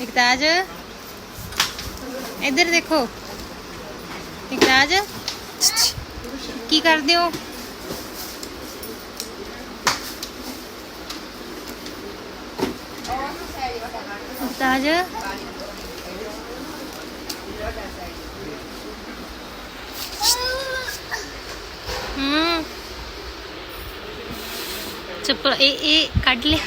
इकताज इधर देखो इकताज की कर दे इकताज हम्म। चप्पल ए ए काट लिया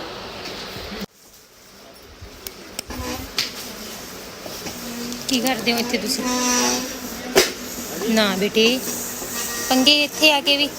ਕੀ ਕਰਦੇ ਹੋ ਇੱਥੇ ਤੁਸੀਂ ਨਾ ਬੇਟੇ ਪੰਗੇ ਇੱਥੇ ਆ ਕੇ ਵੀ